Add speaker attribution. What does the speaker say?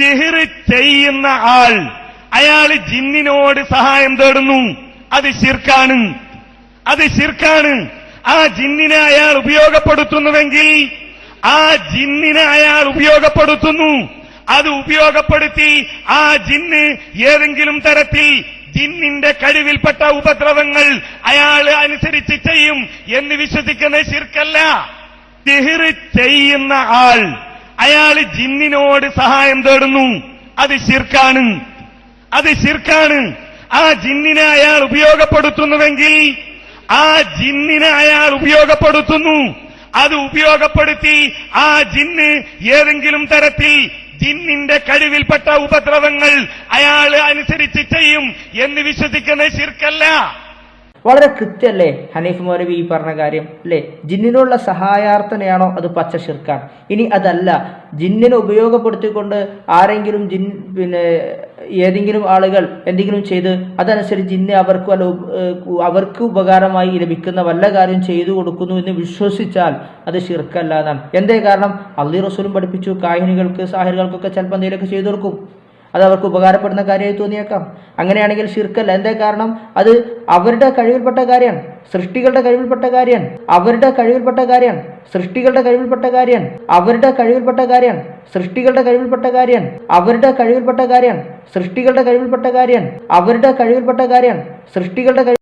Speaker 1: സിഹിർ ചെയ്യുന്ന ആൾ അയാൾ ജിന്നിനോട് സഹായം തേടുന്നു. അത് ശിർക്കാണ്. അത് ശിർക്കാണ്. ആ ജിന്നിനെ അയാൾ ഉപയോഗപ്പെടുത്തുന്നുവെങ്കിൽ ആ ജിന്നിനെ അയാൾ ഉപയോഗപ്പെടുത്തുന്നു. അത് ഉപയോഗപ്പെടുത്തി ആ ജിന്ന് ഏതെങ്കിലും തരത്തിൽ ജിന്നിന്റെ കഴിവിൽപ്പെട്ട ഉപദ്രവങ്ങൾ അയാൾ അനുസരിച്ച് ചെയ്യും എന്ന് വിശ്വസിക്കുന്ന ശിർക്കല്ല. ചെയ്യുന്ന ആൾ അയാൾ ജിന്നിനോട് സഹായം തേടുന്നു. അത് ശിർക്കാണ്. അത് ശിർക്കാണ്. ആ ജിന്നിനെ അയാൾ ഉപയോഗപ്പെടുത്തുന്നുവെങ്കിൽ ആ ജിന്നിനെ അയാൾ ഉപയോഗപ്പെടുത്തുന്നു. അത് ഉപയോഗപ്പെടുത്തി ആ ജിന്ന് ഏതെങ്കിലും തരത്തിൽ ജിന്നിന്റെ കഴിവിൽപ്പെട്ട ഉപദ്രവങ്ങൾ അയാൾ അനുസരിച്ച് ചെയ്യും എന്ന് വിശ്വസിക്കുന്ന ശിർക്കല്ല.
Speaker 2: വളരെ കൃത്യമല്ലേ ഹനീഫ് മൗലവി ഈ പറഞ്ഞ കാര്യം അല്ലേ? ജിന്നിനുള്ള സഹായാർത്ഥനയാണോ അത് പച്ച ഷിർക്കാണ് ഇനി അതല്ല ജിന്നിനെ ഉപയോഗപ്പെടുത്തിക്കൊണ്ട് ആരെങ്കിലും ജിൻ പിന്നെ ഏതെങ്കിലും ആളുകൾ എന്തെങ്കിലും ചെയ്ത് അതനുസരിച്ച് ജിന്നെ അവർക്ക് വല്ല അവർക്ക് ഉപകാരമായി ലഭിക്കുന്ന വല്ല കാര്യം ചെയ്തു കൊടുക്കുന്നു എന്ന് വിശ്വസിച്ചാൽ അത് ഷിർക്കല്ല എന്നാണ് എന്തേ കാരണം? അള്ളി റസൂലും പഠിപ്പിച്ചു കാഹിനികൾക്ക് സാഹിറുകൾക്കൊക്കെ ചിലപ്പോൾ എന്തെങ്കിലുമൊക്കെ ചെയ്തു കൊടുക്കും. അത് അവർക്ക് ഉപകാരപ്പെടുന്ന കാര്യമായി തോന്നിയേക്കാം. അങ്ങനെയാണെങ്കിൽ ശിർക്കല്ല. എന്താ കാരണം? അത് അവരുടെ കഴിവിൽപ്പെട്ട കാര്യമാണ്. സൃഷ്ടികളുടെ കഴിവിൽപ്പെട്ട കാര്യമാണ്. അവരുടെ കഴിവിൽപ്പെട്ട കാര്യമാണ്. സൃഷ്ടികളുടെ കഴിവിൽപ്പെട്ട കാര്യമാണ്. അവരുടെ കഴിവിൽപ്പെട്ട കാര്യമാണ്. സൃഷ്ടികളുടെ കഴിവിൽപ്പെട്ട കാര്യമാണ്. അവരുടെ കഴിവിൽപ്പെട്ട കാര്യമാണ്. സൃഷ്ടികളുടെ കഴിവിൽപ്പെട്ട കാര്യമാണ്. അവരുടെ കഴിവിൽപ്പെട്ട കാര്യമാണ്. സൃഷ്ടികളുടെ